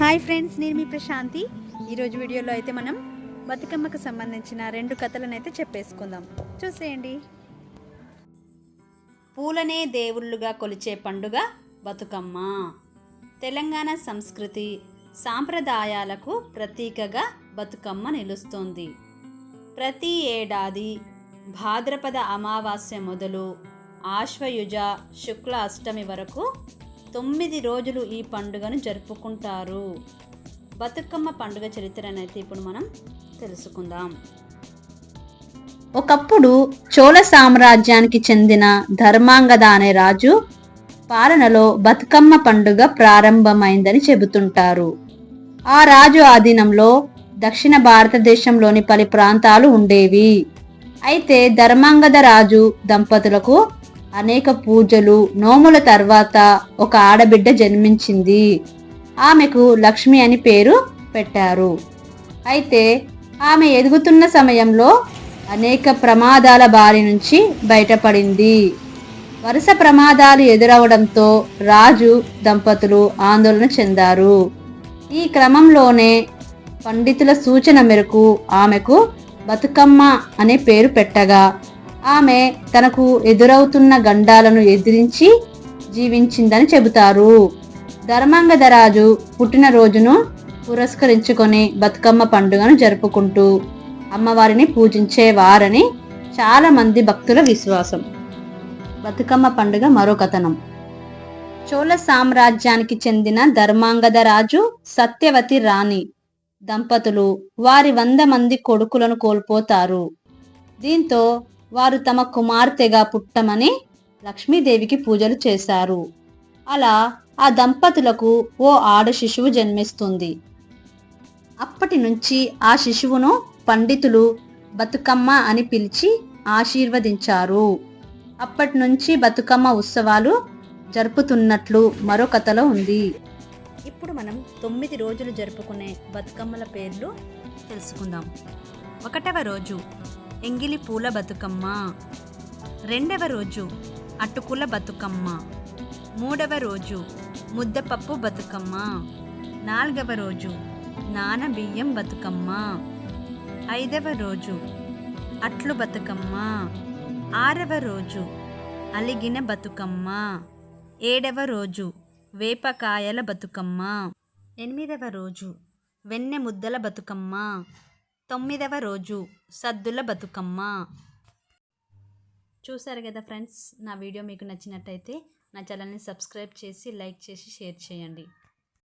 Hi friends నేను మీ ప్రశాంతి. ఈరోజు వీడియోలో అయితే మనం బతుకమ్మకు సంబంధించిన రెండు కథలను అయితే చెప్పేసుకుందాం. చూసేయండి. పూలనే దేవుళ్ళుగా కొలిచే పండుగ బతుకమ్మ. తెలంగాణ సంస్కృతి సాంప్రదాయాలకు ప్రతీకగా బతుకమ్మ నిలుస్తోంది. ప్రతి ఏడాది భాద్రపద అమావాస్య మొదలు ఆశ్వయుజ శుక్ల అష్టమి వరకు తొమ్మిది రోజులు ఈ పండుగను జరుపుకుంటారు. బతుకమ్మ పండుగ చరిత్రనైతే ఇప్పుడు మనం తెలుసుకుందాం. ఒకప్పుడు చోళ సామ్రాజ్యానికి చెందిన ధర్మాంగద అనే రాజు పాలనలో బతుకమ్మ పండుగ ప్రారంభమైందని చెబుతుంటారు. ఆ రాజు ఆధీనంలో దక్షిణ భారతదేశంలోని పలు ప్రాంతాలు ఉండేవి. అయితే ధర్మాంగద రాజు దంపతులకు అనేక పూజలు. నోముల తర్వాత ఒక ఆడబిడ్డ జన్మించింది. ఆమెకు లక్ష్మి అని పేరు పెట్టారు. అయితే ఆమె ఎదుగుతున్న సమయంలో అనేక ప్రమాదాల బారి నుంచి బయటపడింది. వరుస ప్రమాదాలు ఎదురవడంతో రాజు దంపతులు ఆందోళన చెందారు. ఈ క్రమంలోనే పండితుల సూచన మేరకు ఆమెకు బతుకమ్మ అనే పేరు పెట్టగా ఆమె తనకు ఎదురవుతున్న గండాలను ఎదిరించి జీవించిందని చెబుతారు. ధర్మాంగదరాజు పుట్టినరోజును పురస్కరించుకొని బతుకమ్మ పండుగను జరుపుకుంటూ అమ్మవారిని పూజించేవారని చాలా మంది భక్తుల విశ్వాసం. బతుకమ్మ పండుగ మరో కథనం. చోళ సామ్రాజ్యానికి చెందిన ధర్మాంగద రాజు సత్యవతి రాణి. దంపతులు వారి వంద మంది కొడుకులను కోల్పోతారు. దీంతో వారు తమ కుమార్తెగా పుట్టమని లక్ష్మీదేవికి పూజలు చేశారు. అలా ఆ దంపతులకు ఓ ఆడ శిశువు జన్మిస్తుంది. అప్పటి నుంచి ఆ శిశువును పండితులు బతుకమ్మ అని పిలిచి ఆశీర్వదించారు. అప్పటి నుంచి బతుకమ్మ ఉత్సవాలు జరుపుతున్నట్లు మరో కథలో ఉంది. ఇప్పుడు మనం తొమ్మిది రోజులు జరుపుకునే బతుకమ్మల పేర్లు తెలుసుకుందాం. ఒకటవ రోజు ఎంగిలి పూల బతుకమ్మ. రెండవ రోజు అటుకుల బతుకమ్మ. మూడవ రోజు ముద్దపప్పు బతుకమ్మ. నాలుగవ రోజు నానబియ్యం బతుకమ్మ. ఐదవ రోజు అట్లు బతుకమ్మ. ఆరవ రోజు అలిగిన బతుకమ్మ. ఏడవ రోజు వేపకాయల బతుకమ్మ. ఎనిమిదవ రోజు వెన్నె ముద్దల బతుకమ్మ. తొమ్మిదవ రోజు సద్దుల బతుకమ్మ. చూసారు కదా ఫ్రెండ్స్ నా వీడియో మీకు నచ్చినట్టయితే నా ఛానల్ని సబ్స్క్రైబ్ చేసి లైక్ చేసి షేర్ చేయండి.